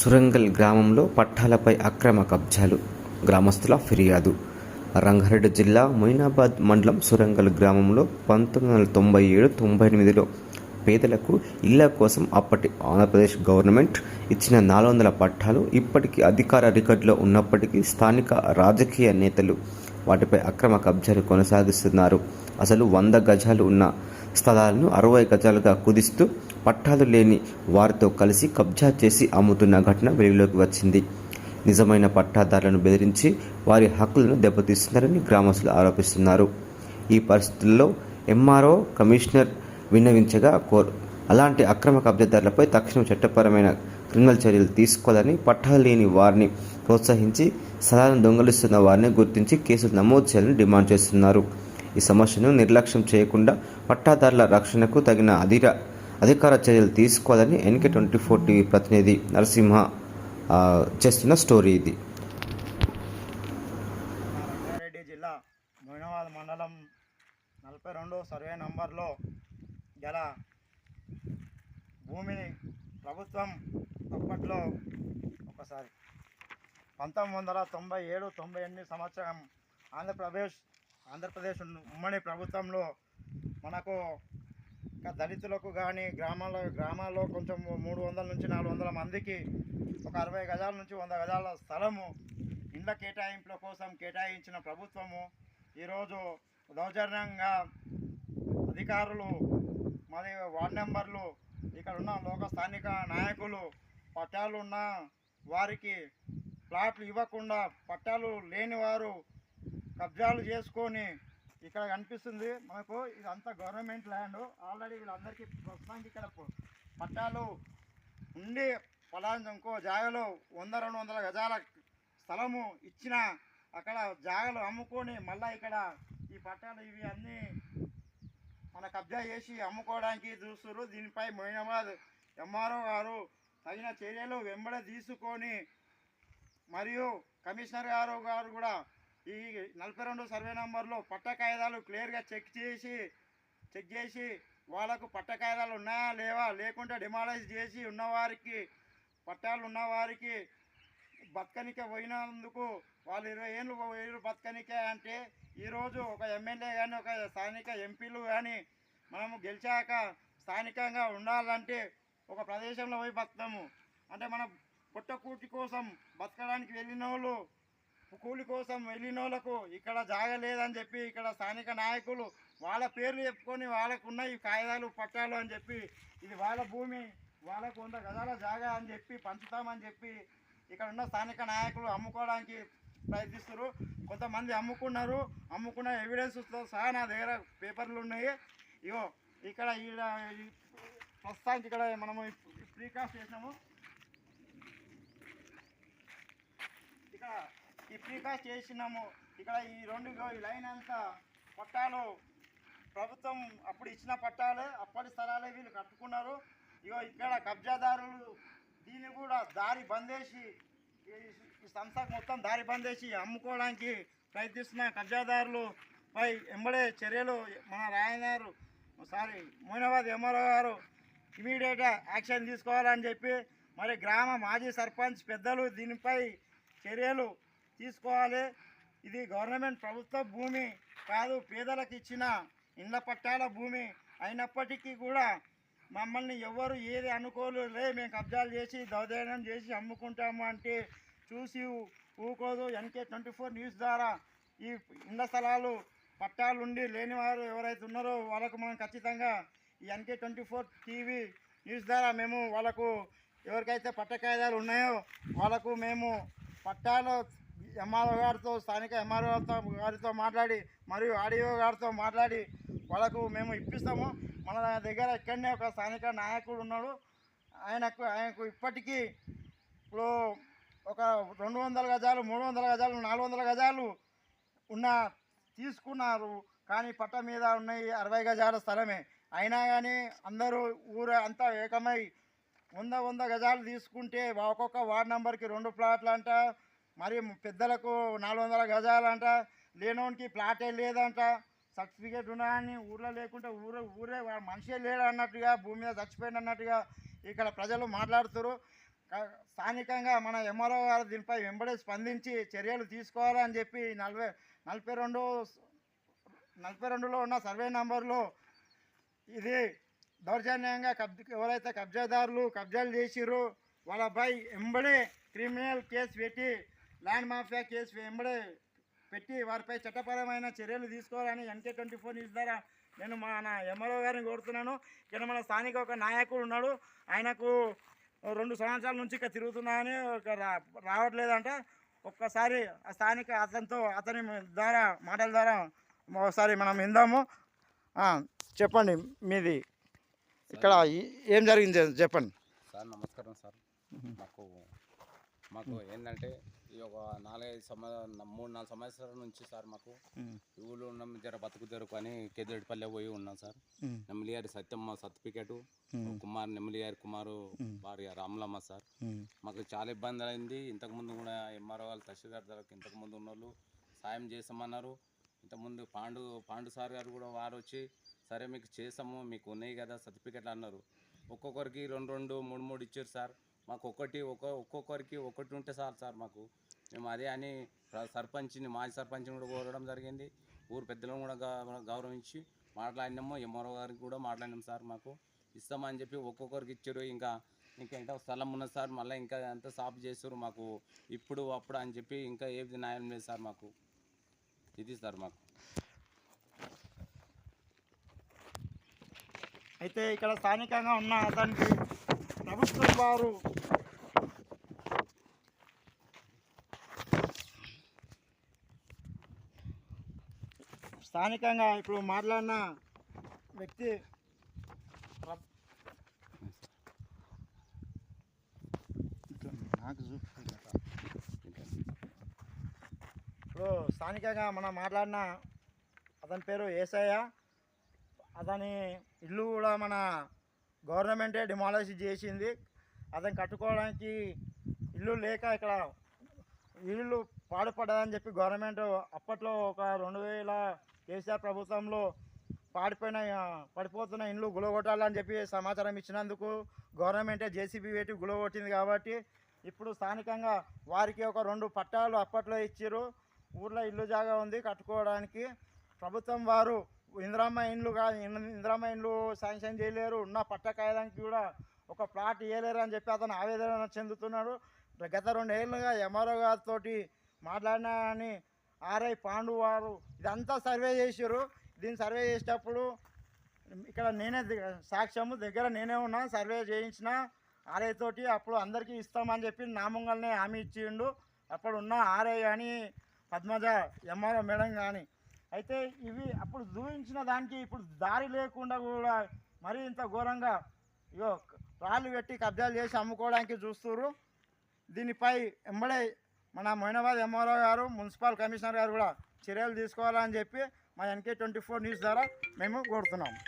సురంగల్ గ్రామంలో పట్టాలపై అక్రమ కబ్జాలు. గ్రామస్తుల ఫిర్యాదు. రంగారెడ్డి జిల్లా మొయినాబాద్ మండలం సురంగల్ గ్రామంలో పంతొమ్మిది వందల తొంభై ఏడు తొంభై ఎనిమిదిలో పేదలకు ఇళ్ళ కోసం అప్పటి ఆంధ్రప్రదేశ్ గవర్నమెంట్ ఇచ్చిన నాలుగు వందల పట్టాలు ఇప్పటికీ అధికార రికార్డులో ఉన్నప్పటికీ స్థానిక రాజకీయ నేతలు వాటిపై అక్రమ కబ్జాలు కొనసాగిస్తున్నారు. అసలు వంద గజాలు ఉన్న స్థలాలను అరవై గజాలుగా కుదిస్తూ పట్టాలు లేని వారితో కలిసి కబ్జా చేసి అమ్ముతున్న ఘటన వెలుగులోకి వచ్చింది. నిజమైన పట్టాదారులను బెదిరించి వారి హక్కులను దెబ్బతీస్తున్నారని గ్రామస్తులు ఆరోపిస్తున్నారు. ఈ పరిస్థితుల్లో ఎంఆర్ఓ కమిషనర్ విన్నవించగా కోర్ అలాంటి అక్రమ కబ్జాదారులపై తక్షణం చట్టపరమైన క్రిమినల్ చర్యలు తీసుకోవాలని పట్టాలు లేని వారిని ప్రోత్సహించి స్థలాలను దొంగలిస్తున్న వారిని గుర్తించి కేసులు నమోదు చేయాలని డిమాండ్ చేస్తున్నారు. ఈ సమస్యను నిర్లక్ష్యం చేయకుండా పట్టాదారుల రక్షణకు తగిన అధిర అధికార చర్యలు తీసుకోవాలని ఎన్కే ట్వంటీ ఫోర్ టీవీ ప్రతినిధి నరసింహ చేస్తున్న స్టోరీ ఇది. జిల్లా మొయినాబాద్ మండలం నలభై రెండు సర్వే నంబర్లో గల భూమిని ప్రభుత్వం అప్పట్లో ఒకసారి పంతొమ్మిది వందల తొంభై ఏడు తొంభై ఎనిమిది సంవత్సరం ఆంధ్రప్రదేశ్ ఆంధ్రప్రదేశ్ ఉమ్మడి ప్రభుత్వంలో మనకు ఇంకా దళితులకు కానీ గ్రామాల్లో గ్రామాల్లో కొంచెం మూడు వందల నుంచి నాలుగు వందల మందికి ఒక అరవై గజాల నుంచి వంద గజాల స్థలము ఇండ్ల కేటాయింపుల కోసం కేటాయించిన ప్రభుత్వము. ఈరోజు దౌర్జన్యంగా అధికారులు మరి వార్డు మెంబర్లు ఇక్కడ ఉన్న లోక స్థానిక నాయకులు పట్టాలు ఉన్న వారికి ప్లాట్లు ఇవ్వకుండా పట్టాలు లేని వారు కబ్జాలు చేసుకొని ఇక్కడ కనిపిస్తుంది. మనకు ఇదంతా గవర్నమెంట్ ల్యాండ్. ఆల్రెడీ వీళ్ళందరికీ ప్రస్తుతానికి ఇక్కడ పట్టాలు ఉండి పొలానికి ఇంకో జాగలో వంద రెండు వందల గజాల స్థలము ఇచ్చిన అక్కడ జాగలు అమ్ముకొని మళ్ళీ ఇక్కడ ఈ పట్టాలు ఇవి అన్నీ మన కబ్జా చేసి అమ్ముకోవడానికి చూస్తున్నారు దీనిపై మొయినాబాద్ ఎంఆర్ఓ గారు తగిన చర్యలు వెంబడ తీసుకొని మరియు కమిషనర్ గారు గారు కూడా ఈ నలభై రెండు సర్వే నంబర్లో పట్ట కాగితాలు క్లియర్గా చెక్ చేసి చెక్ చేసి వాళ్ళకు పట్ట కాగితాలు ఉన్నాయా లేవా? లేకుంటే డిమాలైజ్ చేసి ఉన్నవారికి పట్టాలు ఉన్నవారికి బతకనిక పోయినందుకు వాళ్ళు ఇరవై ఏళ్ళు ఏళ్ళు బతకనికే అంటే ఈరోజు ఒక ఎమ్మెల్యే కానీ ఒక స్థానిక ఎంపీలు కానీ మనము గెలిచాక స్థానికంగా ఉండాలంటే ఒక ప్రదేశంలో పోయి బతుకుతాము. అంటే మన పుట్టకూటి కోసం బతకడానికి వెళ్ళిన వాళ్ళు కూలి కోసం వెళ్ళిన వాళ్ళకు ఇక్కడ జాగ లేదని చెప్పి ఇక్కడ స్థానిక నాయకులు వాళ్ళ పేర్లు చెప్పుకొని వాళ్ళకు ఉన్న ఈ కాగితాలు పట్టాలు అని చెప్పి ఇది వాళ్ళ భూమి వాళ్ళకు వంద గజాల జాగా అని చెప్పి పంచుతామని చెప్పి ఇక్కడ ఉన్న స్థానిక నాయకులు అమ్ముకోవడానికి ప్రయత్నిస్తారు కొంతమంది అమ్ముకున్నారు. అమ్ముకున్న ఎవిడెన్స్తో సహా నా దగ్గర పేపర్లు ఉన్నాయి. ఇగో ఇక్కడ ఈడ ప్రస్తుతానికి ఇక్కడ మనము ప్రీకాస్ట్ చేసినాము. ఇక్కడ ఈ ప్రీకాస్ట్ చేసినాము. ఇక్కడ ఈ రెండు ఈ లైన్ అంతా పట్టాలు. ప్రభుత్వం అప్పుడు ఇచ్చిన పట్టాలే అప్పటి స్థలాలే వీళ్ళు కట్టుకున్నారు. ఇగో ఇక్కడ కబ్జాదారులు దీన్ని కూడా దారి బందేసి ఈ ఈ సంస్థకు మొత్తం దారి బందేసి అమ్ముకోవడానికి ప్రయత్నిస్తున్న కబ్జాదారులు పై ఎంబడే చర్యలు మన రాయనారు సారీ మోయినాబాద్ ఎంఆర్ఓ గారు ఇమీడియట్గా యాక్షన్ తీసుకోవాలని చెప్పి మరి గ్రామ మాజీ సర్పంచ్ పెద్దలు దీనిపై చర్యలు తీసుకోవాలి. ఇది గవర్నమెంట్ ప్రభుత్వ భూమి కాదు పేదలకు ఇచ్చిన ఇండ్ల పట్టాల భూమి. అయినప్పటికీ కూడా మమ్మల్ని ఎవరు ఏది అనుకోలే మేము కబ్జాలు చేసి దౌర్జన్యం చేసి అమ్ముకుంటాము అంటే చూసి ఊకోదు. ఎన్కే ట్వంటీ ఫోర్ న్యూస్ ద్వారా ఈ ఇండ్ల స్థలాలు పట్టాలు ఉండి లేని వారు ఎవరైతే ఉన్నారో వాళ్ళకు మనం ఖచ్చితంగా ఈ NK twenty four TV news ద్వారా మేము వాళ్ళకు ఎవరికైతే పట్ట కాయిదాలు ఉన్నాయో వాళ్ళకు మేము పట్టాలు ఎంఆర్ఓ గారితో స్థానిక ఎంఆర్ఓ గారితో మాట్లాడి మరియు ఆడియో గారితో మాట్లాడి వాళ్ళకు మేము ఇప్పిస్తాము. మన దగ్గర ఇక్కడనే ఒక స్థానిక నాయకుడు ఉన్నాడు. ఆయనకు ఆయనకు ఇప్పటికీ ఇప్పుడు ఒక రెండు వందల గజాలు మూడు వందల గజాలు నాలుగు వందల గజాలు ఉన్న తీసుకున్నారు. కానీ పట్ట మీద ఉన్నాయి అరవై గజాల స్థలమే. అయినా కానీ అందరూ ఊరు అంతా ఏకమై వంద వంద గజాలు తీసుకుంటే ఒక్కొక్క వార్డ్ నెంబర్కి రెండు ప్లాట్లు అంట మరి పెద్దలకు నాలుగు వందల గజాలంట లేనోనికి ప్లాటే లేదంట సర్టిఫికేట్ ఉన్నాయని ఊర్లో లేకుంటే ఊరే ఊరే మనిషే లేడు అన్నట్టుగా భూమి మీద చచ్చిపోయింది అన్నట్టుగా ఇక్కడ ప్రజలు మాట్లాడుతారు. స్థానికంగా మన ఎంఆర్ఓ గారు దీనిపై వెంబడి స్పందించి చర్యలు తీసుకోవాలని చెప్పి నలభై నలభై రెండు నలభై రెండులో ఉన్న సర్వే నంబర్లో ఇది దౌర్జన్యంగా కబ్ ఎవరైతే కబ్జాదారులు కబ్జాలు చేసిర్రో వాళ్ళపై ఎంబడే క్రిమినల్ కేసు పెట్టి ల్యాండ్ మాఫియా కేసు వెంబడే పెట్టి వారిపై చట్టపరమైన చర్యలు తీసుకోవాలని ఎన్కే ట్వంటీ ఫోర్ న్యూస్ ద్వారా నేను మన ఎంఆర్ఓ గారిని కోరుతున్నాను. ఇక్కడ మన స్థానిక ఒక నాయకుడు ఉన్నాడు. ఆయనకు రెండు సంవత్సరాల నుంచి ఇక్కడ తిరుగుతున్నాయని ఒక రావట్లేదంట. ఒక్కసారి ఆ స్థానిక అతనితో అతని ద్వారా మాటల ద్వారా ఒకసారి మనం విందాము. చెప్పండి మీది. ఇక్కడ ఏం జరిగింది చెప్పండి. సార్ నమస్కారం సార్. మాకు మాకు ఏంటంటే ఈ ఒక నాలుగైదు సంవత్సరాలు మూడు నాలుగు సంవత్సరాల నుంచి సార్ మాకు ఈ ఊళ్ళో ఉన్నాం జర బతుకు తెరుకు అని కేదిరెడ్డిపల్లె పోయి ఉన్నాం సార్. నెమ్మలిగారి సత్యమ్మ సర్టిఫికేటు కుమార్ నెమ్మలిగారి కుమారు భార్య రాములమ్మ సార్. మాకు చాలా ఇబ్బంది అయింది ఇంతకుముందు కూడా ఎంఆర్ఓ వాళ్ళు తహసీల్దార్ దగ్గరకు ఇంతకుముందు ఉన్న వాళ్ళు సాయం చేస్తామన్నారు. ఇంతకుముందు పాండు పాండు సార్ గారు కూడా వారు వచ్చి సరే మీకు చేసాము మీకు ఉన్నాయి కదా సర్టిఫికెట్లు అన్నారు. ఒక్కొక్కరికి రెండు రెండు మూడు మూడు ఇచ్చారు సార్. మాకు ఒకటి ఒక్క ఒక్కొక్కరికి ఒకటి ఉంటే సార్ సార్ మాకు. మేము అదే అని సర్పంచ్ని మాజీ సర్పంచ్ని కూడా కోరడం జరిగింది. ఊరు పెద్దలను కూడా గౌరవించి మాట్లాడినాము ఎంఆర్ఓ గారికి కూడా మాట్లాడినాం సార్ మాకు. ఇస్తామని చెప్పి ఒక్కొక్కరికి ఇచ్చారు. ఇంకా ఇంకేంటో స్థలం ఉన్నది సార్ మళ్ళీ ఇంకా ఎంత సాఫ్ చేస్తారు మాకు. ఇప్పుడు అప్పుడు అని చెప్పి ఇంకా ఏది న్యాయం లేదు సార్ మాకు. ఇది సార్ మాకు. అయితే ఇక్కడ స్థానికంగా ఉన్న అతనికి ప్రభుత్వం వారు స్థానికంగా ఇప్పుడు మాట్లాడిన వ్యక్తి నాకు. ఇప్పుడు స్థానికంగా మనం మాట్లాడిన అతని పేరు ఏసయ్య అతని ఇల్లు కూడా మన గవర్నమెంటే డిమాలిష్ చేసింది. అతను కట్టుకోవడానికి ఇల్లు లేక ఇక్కడ ఇల్లు పాడుపడ్డదని చెప్పి గవర్నమెంట్ అప్పట్లో ఒక రెండు వేల కేసీఆర్ ప్రభుత్వంలో పాడిపోయిన పడిపోతున్న ఇండ్లు గులగొట్టాలని చెప్పి సమాచారం ఇచ్చినందుకు గవర్నమెంటే జేసీబీ పెట్టి గులగొట్టింది కాబట్టి ఇప్పుడు స్థానికంగా వారికి ఒక రెండు పట్టాలు అప్పట్లో ఇచ్చారు ఊర్లో ఇల్లు జాగా ఉంది కట్టుకోవడానికి. ప్రభుత్వం వారు ఇందిరమ్మ ఇండ్లు కాదు ఇన్- ఇండ్లు శాంక్షన్ చేయలేరు. ఉన్న పట్ట కాయడానికి కూడా ఒక ప్లాట్ ఇవ్వలేరు అని చెప్పి అతను ఆవేదన చెందుతున్నాడు. గత రెండేళ్ళుగా ఎంఆర్ఓ గారితో మాట్లాడినా అని ఆర్ఐ పాండు వారు ఇదంతా సర్వే చేసారు దీన్ని సర్వే చేసేటప్పుడు ఇక్కడ నేనే సాక్ష్యము దగ్గర నేనే ఉన్నా సర్వే చేయించిన ఆర్ఐ తోటి అప్పుడు అందరికీ ఇస్తామని చెప్పి నామంగల్నే హామీ ఇచ్చిండు. అప్పుడు ఉన్న ఆర్ఐ కానీ పద్మజ ఎంఆర్ఓ మేడం కానీ అయితే ఇవి అప్పుడు చూపించిన దానికి ఇప్పుడు దారి లేకుండా కూడా మరీ ఇంత ఘోరంగా ఇగో రాళ్ళు పెట్టి కబ్జాలు చేసి అమ్ముకోవడానికి చూస్తున్నారు దీనిపై ఎంబడే మన మొయినాబాద్ ఎంఆర్ఓ గారు మున్సిపల్ కమిషనర్ గారు కూడా చర్యలు తీసుకోవాలని చెప్పి మా ఎన్కే ట్వంటీ ఫోర్ న్యూస్ ద్వారా మేము కోరుతున్నాము